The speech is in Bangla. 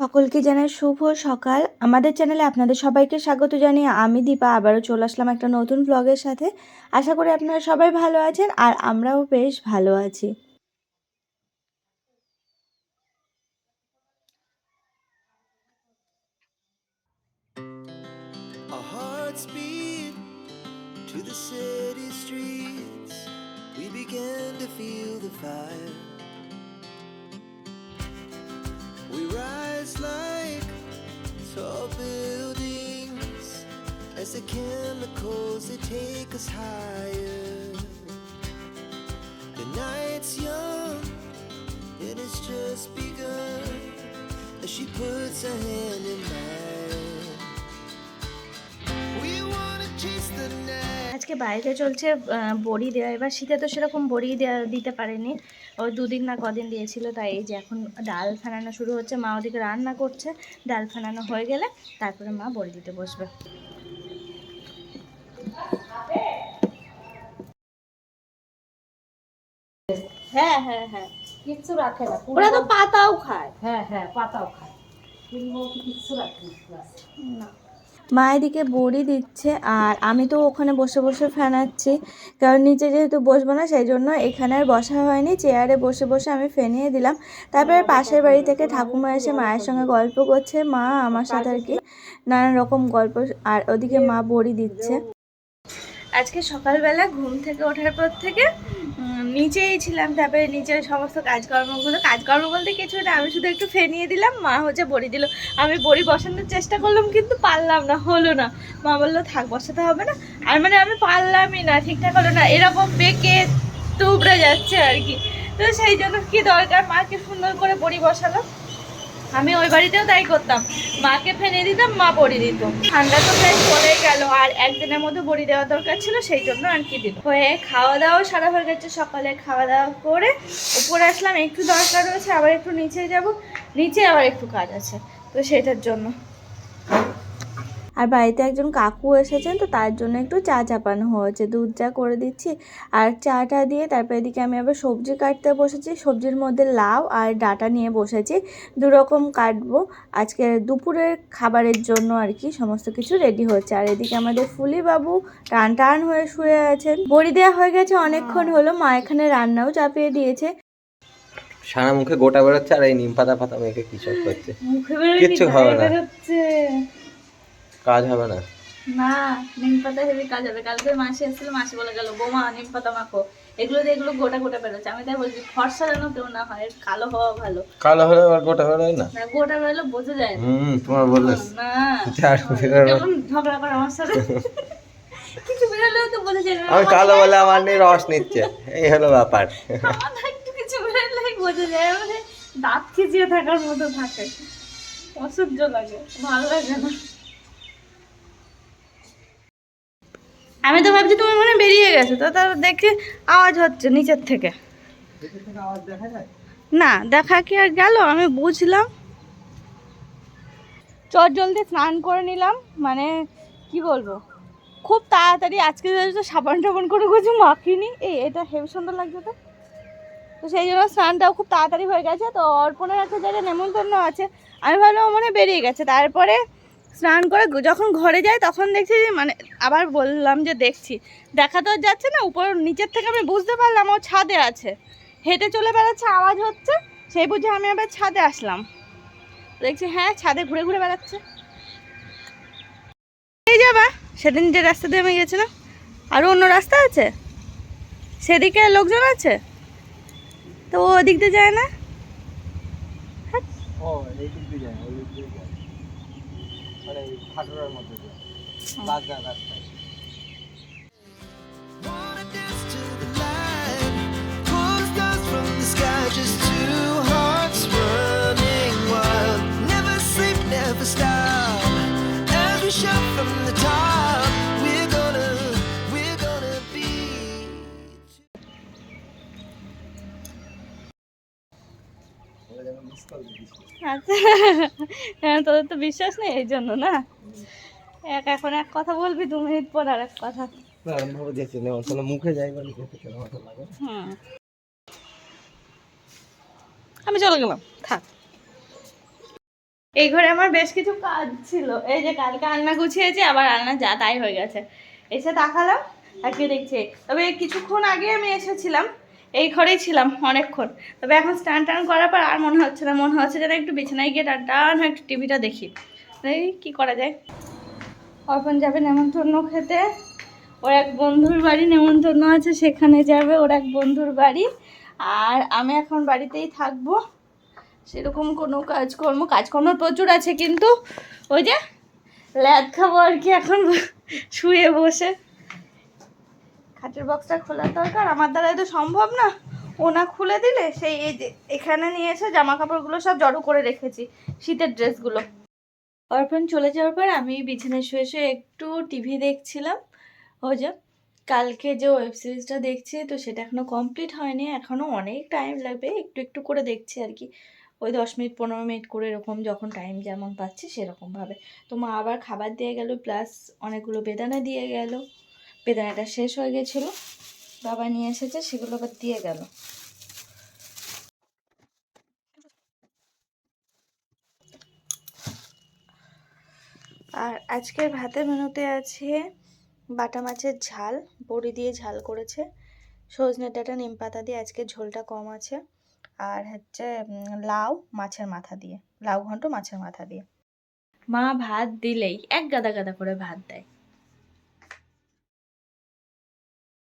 সকলকে জানাই শুভ সকাল আমাদের চ্যানেলে আপনাদের সবাইকে স্বাগত জানিয়ে আমি দীপা আবারও চলে আসলাম একটা নতুন ব্লগের সাথে আশা করি আপনারা সবাই ভালো আছেন আর আমরাও বেশ ভালো আছি to the city streets. We began to feel the fire. Rise like tall buildings as the chemicals they take us higher. The night's young and it's just begun as she puts her hand in mine. We wanna chase the night. আজকে বাড়িতে চলছে বড়ি দেওয়া এবার শীতে তো সেরকম বড়ি দেওয়া দিতে পারেনি ওই দুদিন না কদিন দিয়েছিল তাই এই যে এখন ডাল ফানানো শুরু হচ্ছে। মা ওদিকে রান্না করছে ডাল ফানানো হয়ে গেলে তারপরে মা বড়ি দিতে বসবে। হ্যাঁ হ্যাঁ হ্যাঁ কিচ্ছু রাখে না ওরা তো পাতাও খায়। হ্যাঁ হ্যাঁ পাতাও খায়। কিচ্ছু রাখে না। মা এদিকে বড়ি দিচ্ছে আর আমি তো ওখানে বসে বসে ফেনাচ্ছি। কারণ নিচে যেহেতু বসবো না, সেই জন্য এখানে আর বসা হয়নি। চেয়ারে বসে বসে আমি ফেনিয়ে দিলাম। তারপরে পাশের বাড়ি থেকে ঠাকুমা এসে মায়ের সঙ্গে গল্প করছে। মা আমার সাথে আর কি নানান রকম গল্প আর ওদিকে মা বড়ি দিচ্ছে। আজকে সকালবেলা ঘুম থেকে ওঠার পর থেকে নিচেই ছিলাম, তারপরে নিচের সমস্ত কাজকর্মগুলো, কাজকর্ম বলতে কিছু না আমি শুধু একটু ফেনিয়ে দিলাম, মা হচ্ছে বড়ি দিল। আমি বড়ি বসানোর চেষ্টা করলাম, কিন্তু পারলাম না, হলো না। মা বলল, থাক, বসাতে হবে না। আর মানে আমি পারলামই না, ঠিকঠাক হলো না, এরকম বেঁকে তুবড়ে যাচ্ছে আর কি। তো সেই জন্য কি দরকার? মাকে সুন্দর করে বড়ি বসালো আমি ওই বাড়িতেও তাই করতাম। মাকে ফেনে দিতাম, মা বড়ি দিত। ঠান্ডা তো প্রায় চলেই গেল, আর একদিনের মধ্যে বড়ি দেওয়া দরকার ছিল, সেই জন্য আর কি দিল। হয়ে খাওয়া দাওয়া সারা হয়ে গেছে, সকালে খাওয়া দাওয়া করে উপরে আসলাম, একটু দরকার রয়েছে, আবার একটু নিচে যাব, নিচে আবার একটু কাজ আছে, তো সেটার জন্য। আর বাড়িতে একজন কাকু এসেছেন তো তার জন্য একটু চা চাপানো হয়েছে। দুধ চা করে দিচ্ছি আর চাটা দিয়ে তারপর এদিকে আমি আবার সবজি কাটতে বসেছি। সবজির মধ্যে লাউ আর ডাটা নিয়ে বসেছি। দু রকম কাটবো। আজকে দুপুরের খাবারের জন্য আর কি সমস্ত কিছু রেডি হচ্ছে আর এদিকে আমাদের ফুলি বাবু টান টান হয়ে শুয়ে আছেন। বড়ি দেওয়া হয়ে গেছে অনেকক্ষণ হলো। মা এখানে রান্নাও চাপিয়ে দিয়েছে। সারা মুখে গোটা বেরোচ্ছে আর এই নিম পাতা পাতা মেখে কি সব করছে? মুখে কিচ্ছু হবে না। কাজ হবে না। না নিম পাতা হেভি কাজ হবে। কালকে মাসি এসেছিল মাসি বলে গেল বোমা নিম পাতা মাখো। এগুলো দিয়ে এগুলো গোটা গোটা বেরোচ্ছে। আমি তাই বলছি ফর্সা যেন কেউ না হয় কালো হওয়া ভালো। কালো হলে আর গোটা বেরোয় না? না গোটা বেরোলে বোঝা যায় না। হুম তোমার বললে না। কেমন ঝগড়া করে আমার সাথে কিছু বেরোলেও তো বোঝা যায় না। আমি কালো বলে আমার নিয়ে রস নিচ্ছে। এই হলো ব্যাপার। একটু কিছু বেরোলেই বোঝা যায়। মানে দাঁত খিচিয়ে থাকার মতো থাকে। অসহ্য লাগে ভালো লাগে না। আমি তো ভাবছি তুমি মনে বেরিয়ে গেছো তো তার দেখে আওয়াজ হচ্ছে নিচের থেকে। না দেখা কি আর গেল? আমি বুঝলাম। চট জলদি স্নান করে নিলাম মানে কি বলব? খুব তাড়াতাড়ি আজকে তো সাবান টাবান করে কিছু মাখিনি। এই এটা হেভি সুন্দর লাগছে তো। তো সেই জন্য স্নানটাও খুব তাড়াতাড়ি হয়ে গেছে তো অর্পণের একটা জায়গায় নেমন্তন্ন আছে। আমি ভাবলাম মনে বেরিয়ে গেছে তারপরে স্নান করে যখন ঘরে যাই তখন দেখছি যে মানে আবার বললাম যে দেখছি। দেখা তো যাচ্ছে না, উপর নিচের থেকে আমি বুঝতে পারলাম ও ছাদে আছে। হেঁটে চলে বেড়াচ্ছে, আওয়াজ হচ্ছে, সেই বুঝে আমি আবার ছাদে আসলাম। দেখছি হ্যাঁ ছাদে ঘুরে ঘুরে বেড়াচ্ছে। এই যাবা সেদিন যে রাস্তা দিয়ে আমি গেছিলাম আরও অন্য রাস্তা আছে? সেদিকে লোকজন আছে? তো ও ওদিক দিয়ে যায় না? ও the light. Pull stars from the sky, just two hearts running wild. Never sleep, never stop. Every shot from the top. আচ্ছা। হ্যাঁ তোদের তো বিশ্বাস নেই এই জন্য না? এক এখন এক কথা বলবি দু মিনিট পর আর এক কথা মুখে যাই আমি চলে গেলাম থাক। এই ঘরে আমার বেশ কিছু কাজ ছিল। এই যে কালকে আলনা গুছিয়েছি আবার আলনা যা তাই হয়ে গেছে। এসে তাকালাম আর কি দেখছি। তবে কিছুক্ষণ আগে আমি এসেছিলাম। এই ঘরেই ছিলাম অনেকক্ষণ। তবে এখন স্টান টান করার পর আর মনে হচ্ছে না, মনে হচ্ছে যেন একটু বিছানায় গিয়ে টান টান একটু টিভিটা দেখি। এই কী করা যায়? অর্পণ যাবে নেমন্তন্ন খেতে, ওর এক বন্ধুর বাড়ি নেমন্তন্ন আছে, সেখানে যাবে ওর এক বন্ধুর বাড়ি। আর আমি এখন বাড়িতেই থাকব। সেরকম কোনো কাজকর্ম কাজকর্ম প্রচুর আছে, কিন্তু ওই যে ল্যাদ খাব আর কি এখন, শুয়ে বসে। খাটের বক্সটা খোলার দরকার? আমার দ্বারাই তো সম্ভব না। ওনা খুলে দিলে সেই এই যে এখানে নিয়ে এসে জামা কাপড়গুলো সব জড়ো করে রেখেছি, শীতের ড্রেসগুলো অর্পণ চলে যাওয়ার পর আমি বিছানায় শুয়ে শুয়ে একটু টিভি দেখছিলাম। ওই যে কালকে যে ওয়েব সিরিজটা দেখছি, তো সেটা এখনও কমপ্লিট হয়নি। এখনও অনেক টাইম লাগবে, একটু একটু করে দেখছি আর কি। ওই দশ মিনিট, পনেরো মিনিট করে এরকম যখন টাইম যেমন পাচ্ছি সেরকমভাবে। তো মা আবার খাবার দিয়ে গেল প্লাস অনেকগুলো বেদানা দিয়ে গেল। বেদানাটা শেষ হয়ে গেছিল। বাবা নিয়ে এসেছে, সেগুলো আবার দিয়ে গেল। আর আজকের ভাতের মেনুতে আছে বাটা মাছের ঝাল, বড়ি দিয়ে ঝাল করেছে। সজনে ডাটা, নিম পাতা দিয়ে আজকে ঝোলটা কম আছে। আর হচ্ছে লাউ মাছের মাথা দিয়ে, লাউ ঘন্ট মাছের মাথা দিয়ে। মা ভাত দিলেই এক গাদা গাদা করে ভাত দেয়।